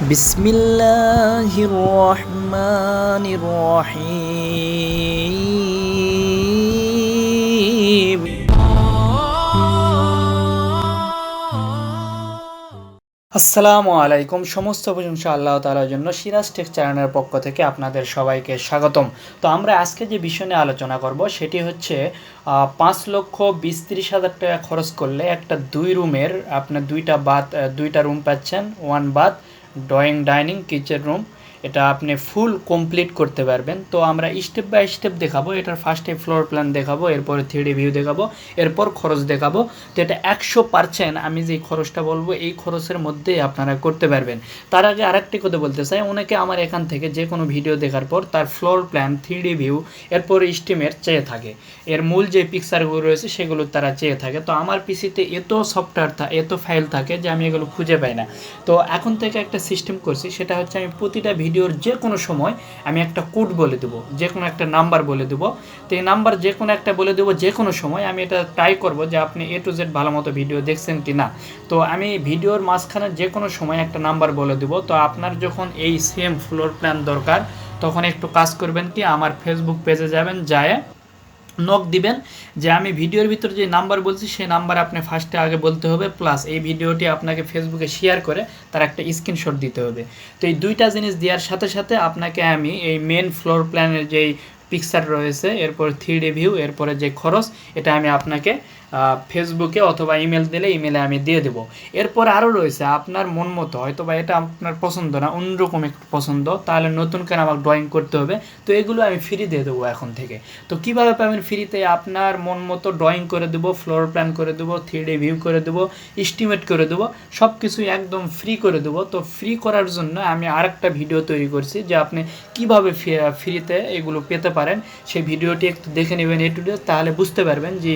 بسم الله الرحمن الرحيم আসসালামু আলাইকুম সমস্ত প্রশংসা আল্লাহ তালার জন্য সিরাজ টেক চ্যানেলের পক্ষ থেকে আপনাদের সবাইকে স্বাগতম তো আমরা আজকে যে বিষয় নিয়ে আলোচনা করব সেটি হচ্ছে আহ, পাঁচ লক্ষ বিশ ত্রিশ হাজার টাকা খরচ করলে একটা দুই রুমের আপনার দুইটা বাথ আহ, দুইটা রুম পাচ্ছেন one bath drawing dining kitchen room এটা আপনি ফুল কমপ্লিট করতে পারবেন। তো আমরা স্টেপ বাই স্টেপ দেখাবো, এটার ফার্স্টে ফ্লোর প্ল্যান দেখাবো, এরপরে থ্রি ভিউ দেখাবো, এরপর খরচ দেখাবো। তো এটা একশো পার্সেন্ট আমি যে খরচটা বলব, এই খরচের মধ্যেই আপনারা করতে পারবেন। তার আগে আরেকটি কথা বলতে চাই, অনেকে আমার এখান থেকে যে কোনো ভিডিও দেখার পর তার ফ্লোর প্ল্যান থ্রি ভিউ এরপর স্টিমের চেয়ে থাকে। এর মূল যে পিকচারগুলো রয়েছে, সেগুলো তারা চেয়ে থাকে। তো আমার পিসিতে এত সফটওয়্যার থা, এত ফাইল থাকে যে আমি এগুলো খুঁজে পাই না। তো এখন থেকে একটা সিস্টেম করছি, সেটা হচ্ছে আমি প্রতিটা ভিডিওর যে কোনো সময় আমি একটা কোড বলে দেবো, যে কোনো একটা নাম্বার বলে দেবো। তো এই নাম্বার যে কোনো একটা বলে দেবো, যে কোনো সময় আমি এটা ট্রাই করব যে আপনি এ টু জেড ভালো মতো ভিডিও দেখছেন কি না। তো আমি ভিডিওর মাঝখানে যে কোনো সময় একটা নাম্বার বলে দেবো। তো আপনার যখন এই সেম ফ্লোর প্ল্যান দরকার, তখন একটু কাজ করবেন কি, আমার ফেসবুক পেজে যাবেন, যায় নক দিবেন যে আমি ভিডিওর ভিতর যে নাম্বার বলছি, সেই নাম্বার আপনি ফার্স্টে আগে বলতে হবে প্লাস এই ভিডিওটি আপনাকে ফেসবুকে শেয়ার করে তার একটা স্ক্রিনশট দিতে হবে। তো এই দুইটা জিনিস দেওয়ার সাথে সাথে আপনাকে আমি এই মেন ফ্লোর প্ল্যানের যেই পিকচার রয়েছে, এরপর থ্রি ভিউ এরপরে যে খরচ, এটা আমি আপনাকে ফেসবুকে অথবা ইমেল দিলে ইমেলে আমি দিয়ে দেবো। এরপর আরও রয়েছে, আপনার মন মতো হয়তো বা এটা আপনার পছন্দ না, অন্যরকম একটু পছন্দ, তাহলে নতুন করে আমাকে ড্রয়িং করতে হবে। তো এগুলো আমি ফ্রি দিয়ে দেবো এখন থেকে। তো কীভাবে পাবেন ফ্রিতে আপনার মন মতো ড্রয়িং করে দেবো ফ্লোর প্ল্যান করে দেবো থ্রি ভিউ করে দেবো এস্টিমেট করে দেবো সব কিছুই একদম ফ্রি করে দেবো। তো ফ্রি করার জন্য আমি আরেকটা ভিডিও তৈরি করছি, যে আপনি কীভাবে ফ্রিতে এগুলো পেতে পারেন। সেই ভিডিওটি একটু দেখে নেবেন এ টু তাহলে বুঝতে পারবেন যে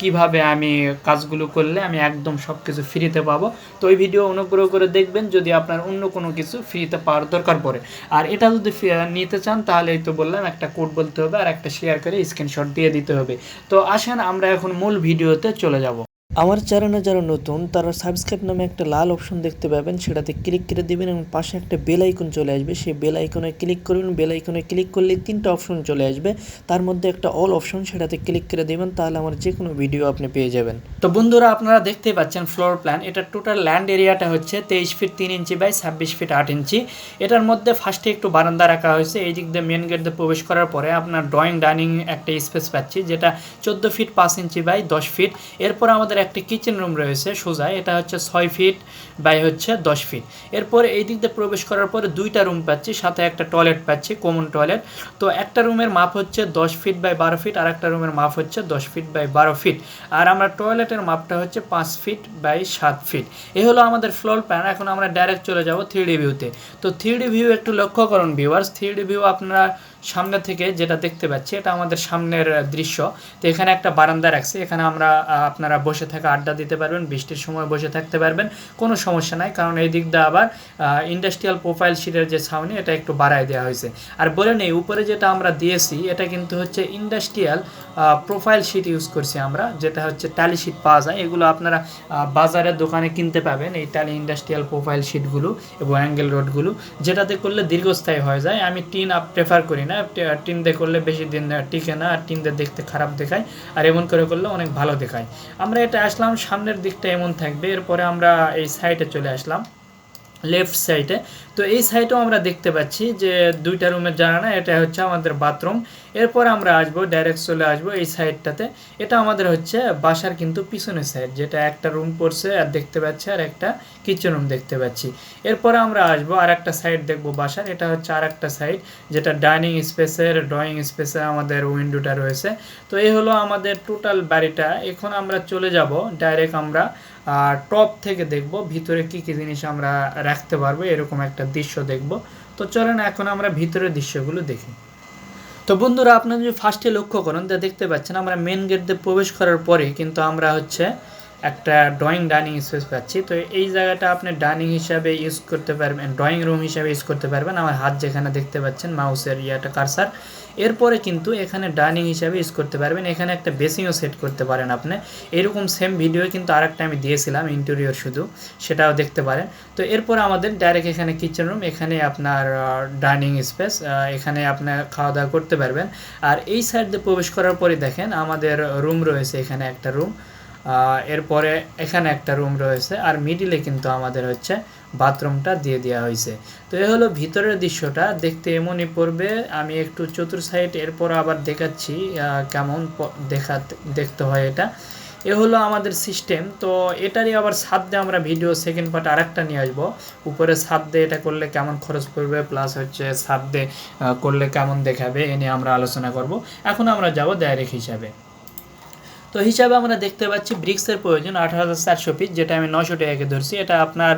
কীভাবে আমি কাজগুলো করলে আমি একদম সব কিছু ফ্রিতে পাবো। তো ওই ভিডিও অনুগ্রহ করে দেখবেন, যদি আপনার অন্য কোনো কিছু ফ্রিতে পাওয়ার দরকার পড়ে। আর এটা যদি নিতে চান, তাহলে এই তো বললাম, একটা কোড বলতে হবে আর একটা শেয়ার করে স্ক্রিনশট দিয়ে দিতে হবে। তো আসেন, আমরা এখন মূল ভিডিওতে চলে যাব। আমার চ্যানেলে যারা নতুন, তারা সাবস্ক্রাইব নামে একটা লাল অপশন দেখতে পাবেন। সেটাতে ক্লিক করে দিবেন এবং পাশে একটা বেল আইকন চলে আসবে। সেই বেল আইকনে ক্লিক করবেন। বেল আইকনে ক্লিক করলে তিনটা অপশন চলে আসবে। তার মধ্যে একটা অল অপশন, সেটাতে ক্লিক করে দেবেন, তাহলে আমার যে কোনো ভিডিও আপনি পেয়ে যাবেন। তো বন্ধুরা, আপনারা দেখতেই পাচ্ছেন ফ্লোর প্ল্যান। এটা টোটাল ল্যান্ড এরিয়াটা হচ্ছে তেইশ ফিট তিন ইঞ্চি বাই ছাব্বিশ ফিট আট ইঞ্চি। এটার মধ্যে ফার্স্টে একটু বারান্দা রাখা হয়েছে। এই দিক দিয়ে মেন গেট দিয়ে প্রবেশ করার পরে আপনার ড্রয়িং ডাইনিং একটা স্পেস পাচ্ছি, যেটা চোদ্দ ফিট পাঁচ ইঞ্চি বাই দশ ফিট। এরপর আমাদের একটা কিচেন রুম রয়েছে, সোজা। এটা হচ্ছে ছয় ফিট বাই হচ্ছে দশ ফিট এরপর এই দিক দিয়ে প্রবেশ করার পরে দুইটা রুম পাচ্ছি, সাথে একটা টয়লেট পাচ্ছি কমন টয়লেট তো একটা রুমের মাপ হচ্ছে দশ ফিট বাই বারো ফিট আর একটা রুমের মাপ হচ্ছে দশ ফিট বাই বারো ফিট আর আমরা টয়লেটের মাপটা হচ্ছে পাঁচ ফিট বাই সাত ফিট এ হলো আমাদের ফ্লোর প্ল্যান এখন আমরা ডাইরেক্ট চলে যাব থ্রি ডি ভিউতে তো। থ্রি ডি ভিউ একটু লক্ষ্য করুন ভিউয়ার্স থ্রি ডি ভিউ আপনারা সামনে থেকে যেটা দেখতে পাচ্ছি, এটা আমাদের সামনের দৃশ্য। তো এখানে একটা বারান্দা রাখছে। এখানে আমরা আপনারা বসে থাকা আড্ডা দিতে পারবেন, বৃষ্টির সময় বসে থাকতে পারবেন। কোনো সমস্যা নাই, কারণ এই দিক দিয়ে আবার ইন্ডাস্ট্রিয়াল প্রোফাইল শিটের যে ছাউনি, এটা একটু বাড়ায় দেওয়া হয়েছে। আর বলে নেই, উপরে যেটা আমরা দিয়েছি, এটা কিন্তু হচ্ছে ইন্ডাস্ট্রিয়াল প্রোফাইল শিট ইউজ করছি আমরা, যেটা হচ্ছে ট্যালি শিট পাওয়া যায়। এগুলো আপনারা বাজারের দোকানে কিনতে পাবেন এই ট্যালি ইন্ডাস্ট্রিয়াল প্রোফাইল শিটগুলো এবং অ্যাঙ্গেল রোডগুলো যেটাতে করলে দীর্ঘস্থায়ী হয়ে যায়। আমি টিন আপ প্রেফার করি না। টে- টিন দিয়ে করলে বেশি দিন টিকে না, আর টিন দিয়ে দেখতে খারাপ দেখায়, আর এমন করে করলে অনেক ভালো দেখায়। আমরা এটা আসলাম, সামনের দিকটা এমন থাকবে, এরপরে আমরা এই সাইডে চলে আসলাম। লেফট সাইডে তো এই সাইডেও আমরা দেখতে পাচ্ছি যে দুইটা রুমের জানানা এটা হচ্ছে আমাদের বাথরুম এরপর আমরা আসব ডাইরেক্ট চলে আসব এই সাইডটাতে এটা আমাদের হচ্ছে বাসার কিন্তু পিছনের সাইড যেটা একটা রুম পড়ছে আর দেখতে পাচ্ছি, আর একটা কিচেন রুম দেখতে পাচ্ছি। এরপরে আমরা আসব আর একটা সাইড দেখব বাসার, এটা হচ্ছে আর একটা সাইড যেটা ডাইনিং স্পেসের ড্রয়িং স্পেসে আমাদের উইন্ডোটা রয়েছে। তো এই হলো আমাদের টোটাল বাড়িটা। এখন আমরা চলে যাব ডাইরেক্ট আমরা টপ থেকে দেখব, ভিতরে কি কি জিনিস আমরা রাখতে পারব, এরকম একটা দৃশ্য দেখব। তো চলেন এখন আমরা ভিতরের দৃশ্যগুলো দেখি। তো বন্ধুরা, আপনারা যদি ফার্স্টে লক্ষ্য করেন, তা দেখতে পাচ্ছেন, আমরা মেন গেট দিয়ে প্রবেশ করার পরে কিন্তু আমরা হচ্ছে একটা ড্রয়িং ডাইনিং স্পেস পাচ্ছি। তো এই জায়গাটা আপনি ডাইনিং হিসাবে ইউজ করতে পারবেন ড্রয়িং রুম হিসাবে ইউজ করতে পারবেন। আমার হাত যেখানে দেখতে পাচ্ছেন, মাউসের ইয়াটা কারসার। এরপরে কিন্তু এখানে ডাইনিং হিসাবে ইউজ করতে পারবেন। এখানে একটা বেসিংও সেট করতে পারেন আপনি। এরকম সেম ভিডিও কিন্তু আরেকটা আমি দিয়েছিলাম ইন্টেরিয়র শুধু। সেটাও দেখতে পারেন। তো এরপর আমাদের ডাইরেক্ট এখানে কিচেন রুম এখানে আপনার ডাইনিং স্পেস এখানে আপনার খাওয়া দাওয়া করতে পারবেন। আর এই সাইড দিয়ে প্রবেশ করার পরে দেখেন, আমাদের রুম রয়েছে এখানে একটা রুম এরপরে এখানে একটা রুম রয়েছে আর মিডিলে কিন্তু আমাদের হচ্ছে বাথরুমটা দিয়ে দেওয়া হয়েছে। তো এ হলো ভিতরের দৃশ্যটা, দেখতে এমনই পড়বে। আমি একটু চতুর সাইড এরপর আবার দেখাচ্ছি কেমন দেখা, দেখতে হয় এটা। এ হলো আমাদের সিস্টেম তো এটারই আবার ছাদ দিয়ে আমরা ভিডিও সেকেন্ড পার্ট আরেকটা নিয়ে আসব। উপরে ছাদ দিয়ে এটা করলে কেমন খরচ পড়বে প্লাস হচ্ছে ছাদ দিয়ে করলে কেমন দেখাবে, এ নিয়ে আমরা আলোচনা করব। এখন আমরা যাব ডাইরেক্ট হিসাবে। তো হিসাবে আমরা দেখতে পাচ্ছি ব্রিক্সের প্রয়োজন আট হাজার চারশো পিস যেটা আমি নশো টাকাকে ধরছি। এটা আপনার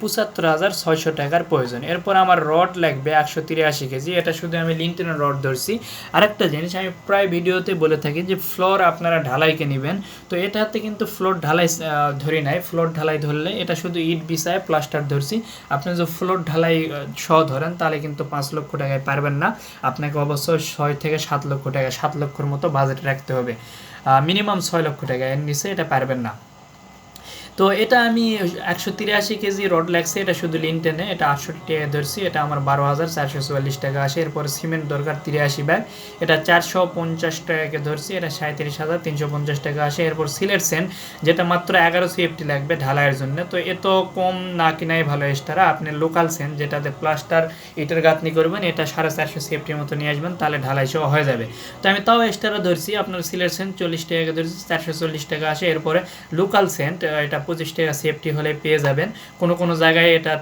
পঁচাত্তর হাজার ছয়শো টাকার প্রয়োজন। এরপর আমার রড লাগবে একশো তিরাশি কেজি। এটা শুধু আমি লিন্টেনের রড ধরছি। আরেকটা জিনিস, আমি প্রায় ভিডিওতে বলে থাকি যে ফ্লোর আপনারা ঢালাইকে নেবেন। তো এটাতে কিন্তু ফ্লোর ঢালাই ধরি নাই। ফ্লোর ঢালাই ধরলে এটা শুধু ইট বিছায় প্লাস্টার ধরছি। আপনি যদি ফ্লোর ঢালাই সহ ধরেন, তাহলে কিন্তু পাঁচ লক্ষ টাকায় পারবেন না। আপনাকে অবশ্যই ছয় থেকে সাত লক্ষ টাকা, সাত লক্ষর মতো বাজেট রাখতে হবে। মিনিমাম ছয় লক্ষ টাকা। এর নিচে এটা পারবেন না। তো এটা আমি একশো তিরাশি কেজি রড লাগছে, এটা শুধু লিনটেনে এটা আটষট্টি টাকা ধরছি, এটা আমার বারো হাজার চারশো চুয়াল্লিশ টাকা। আসে এরপর সিমেন্ট দরকার তিরাশি ব্যাগ, এটা চারশো পঞ্চাশ টাকাকে ধরছি, এটা সাঁত্রিশ হাজার তিনশো পঞ্চাশ টাকা। আসে এরপর সিলেট সেন যেটা মাত্র এগারো সিএফটি লাগবে ঢালাইয়ের জন্য। তো এত কম না কিনাই ভালো এক্সট্রা। আপনি লোকাল সেন যেটাতে প্লাস্টার ইটের গাঁথনি করবেন, এটা সাড়ে চারশো সিএফটির মতো নিয়ে আসবেন, তাহলে ঢালাই সহ হয়ে যাবে। তো আমি তাও এক্সট্রা ধরছি, আপনার সিলেট সেন্ট চল্লিশ টাকা ধরছি, চারশো চল্লিশ টাকা। আসে এরপরে লোকাল সেন্ট এটা পঁচিশ টাকা সেফটি হলে পেয়ে যাবেন। কোনো কোনো জায়গায় এটা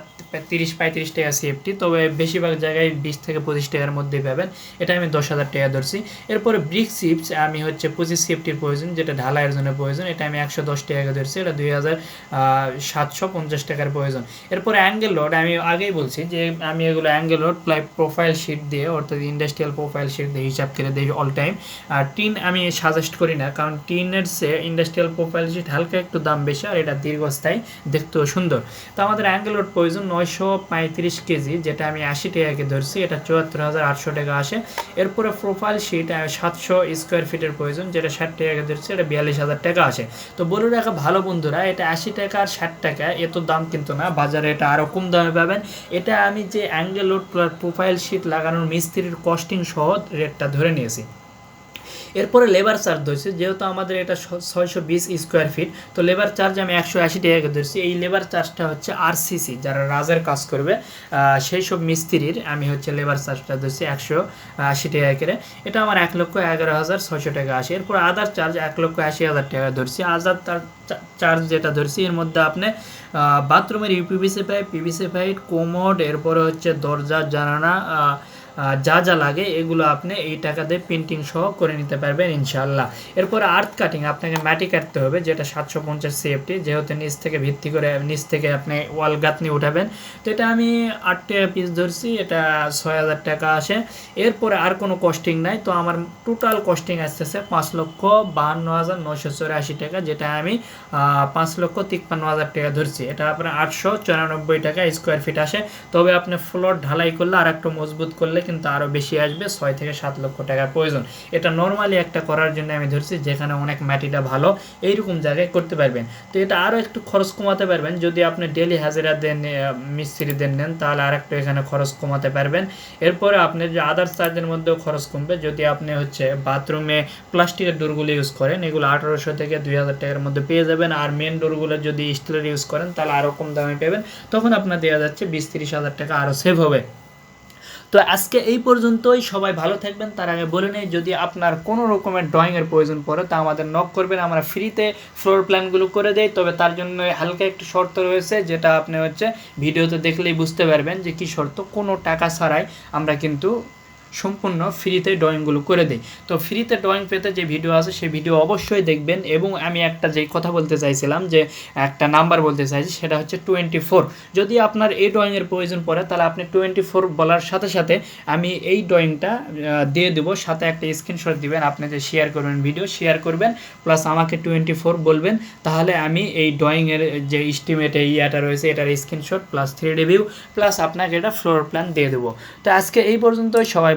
তিরিশ, পঁয়ত্রিশ টাকা সেফটি তবে বেশিরভাগ জায়গায় বিশ থেকে পঁচিশ টাকার মধ্যে পাবেন। এটা আমি দশ হাজার টাকা ধরছি। এরপরে ব্রিক চিপস আমি হচ্ছে পঁচিশ সেফটির প্রয়োজন, যেটা ঢালাইয়ের জন্য প্রয়োজন। এটা আমি একশো দশ টাকা ধরছি। এটা দুই হাজার সাতশো পঞ্চাশ টাকার প্রয়োজন। এরপরে অ্যাঙ্গেল রড আমি আগেই বলছি যে আমি এগুলো angle rod ply profile sheet দিয়ে, অর্থাৎ ইন্ডাস্ট্রিয়াল প্রোফাইল শিট দিয়ে হিসাব করে দিই অল টাইম আর টিন আমি সাজেস্ট করি না, কারণ টিনের সে ইন্ডাস্ট্রিয়াল প্রোফাইল শিট হালকা একটু দাম বেশি, আর এটা দীর্ঘস্থায়ী, দেখতেও সুন্দর। তো আমাদের অ্যাঙ্গেল রড প্রয়োজন নয়শো পঁয়ত্রিশ কেজি, যেটা আমি আশি টাকাকে ধরছি, এটা চুয়াত্তর হাজার আটশো টাকা আসে। এরপরে প্রোফাইল শিট সাতশো স্কোয়ার ফিটের প্রয়োজন, যেটা ষাট টাকাকে ধরছি, এটা বিয়াল্লিশ হাজার টাকা আসে। তো বলে রাখা ভালো বন্ধুরা, এটা আশি টাকা আর ষাট টাকা, এত দাম কিন্তু না, বাজারে এটা আরও কম দামে পাবেন। এটা আমি যে অ্যাঙ্গেল লোড প্রোফাইল শিট লাগানোর মিস্ত্রির কস্টিং সহ রেটটা ধরে নিয়েছি। এরপরে লেবার চার্জ ধরছি, যেহেতু আমাদের এটা ছয়শো বিশ স্কোয়ার ফিট তো লেবার চার্জ আমি একশো আশি টাকা ধরছি। এই লেবার চার্জটা হচ্ছে আরসিসি যারা রাজের কাজ করবে সেই সব মিস্ত্রির আমি হচ্ছে লেবার চার্জটা ধরছি একশো আশি টাকা করে। এটা আমার এক লক্ষ এগারো হাজার ছয়শো টাকা আসে। এরপর আদার চার্জ এক লক্ষ আশি হাজার টাকা ধরছি। আদার চার্জ যেটা ধরছি, এর মধ্যে আপনি বাথরুমের UPVC pipe PVC pipe commode এরপরে হচ্ছে দরজা জানানা যা যা লাগে এগুলো আপনি এই টাকা দিয়ে প্রিন্টিং সহ করে নিতে পারবেন ইনশাল্লাহ এরপর আর্থ কাটিং আপনাকে মাটি কাটতে হবে, যেটা সাতশো পঞ্চাশ সিএফটি যেহেতু নিচ থেকে ভিত্তি করে, নিচ থেকে আপনি ওয়াল গাঁথনি উঠাবেন। তো এটা আমি আট টাকা পিস ধরছি, এটা ছয় হাজার টাকা আসে। এরপরে আর কোনো কস্টিং নাই, তো আমার টোটাল কস্টিং আসতেছে পাঁচ লক্ষ বাহান্ন হাজার নশো চৌরাশি টাকা, যেটা আমি পাঁচ লক্ষ তিপ্পান্ন হাজার টাকা ধরছি। এটা আপনার আটশো চুরানব্বই টাকা স্কোয়ার ফিট আসে। তবে আপনি ফ্লোর ঢালাই করলে আর একটু মজবুত করলে কিন্তু আরও বেশি আসবে, ছয় থেকে সাত লক্ষ টাকার প্রয়োজন। এটা নর্মালি একটা করার জন্য আমি ধরছি, যেখানে অনেক মাটিটা ভালো, এইরকম জায়গায় করতে পারবেন। তো এটা আরও একটু খরচ কমাতে পারবেন। যদি আপনি ডেলি হাজিরা দেন মিস্ত্রিদের নেন, তাহলে আর একটু এখানে খরচ কমাতে পারবেন। এরপরে আপনি যে আদার্স চার্জের মধ্যেও খরচ কমবে, যদি আপনি হচ্ছে বাথরুমে প্লাস্টিকের ডোরগুলো ইউজ করেন, এগুলো আঠারোশো থেকে দুই হাজার টাকার মধ্যে পেয়ে যাবেন। আর মেন ডোরগুলো যদি স্টিলের ইউজ করেন, তাহলে আরও কম দামে পাবেন। তখন আপনার দেওয়া যাচ্ছে বিশ তিরিশ হাজার টাকা আরও সেভ হবে। তো আজকে এই পর্যন্তই। সবাই ভালো থাকবেন। তার আগে বলে নেই, যদি আপনার কোনো রকমের ড্রয়িংয়ের প্রয়োজন পড়ে, তা আমাদের নক করবেন। আমরা ফ্রিতে ফ্লোর প্ল্যানগুলো করে দেই। তবে তার জন্য হালকা একটু শর্ত রয়েছে, যেটা আপনি হচ্ছে ভিডিওতে দেখলেই বুঝতে পারবেন যে কী শর্ত, কোনো টাকা ছাড়াই আমরা কিন্তু সম্পূর্ণ ফ্রিতে ড্রয়িংগুলো করে দিই। তো ফ্রিতে ড্রয়িং পেতে যে ভিডিও আছে সেই ভিডিও অবশ্যই দেখবেন এবং আমি একটা যেই কথা বলতে চাইছিলাম যে, একটা নাম্বার বলতে চাইছি, সেটা হচ্ছে টোয়েন্টি ফোর যদি আপনার এই ড্রয়িংয়ের প্রয়োজন পড়ে, তাহলে আপনি টোয়েন্টি ফোর বলার সাথে সাথে আমি এই ড্রয়িংটা দিয়ে দেবো। সাথে একটা স্ক্রিনশট দিবেন, আপনি যে শেয়ার করবেন ভিডিও শেয়ার করবেন প্লাস আমাকে টোয়েন্টি ফোর বলবেন, তাহলে আমি এই ড্রয়িংয়ের যে ইস্টিমেট এই ইয়াটা রয়েছে, এটার screenshot plus three D view plus আপনাকে এটা ফ্লোর প্ল্যান দিয়ে দেবো। তো আজকে এই পর্যন্তই, সবাই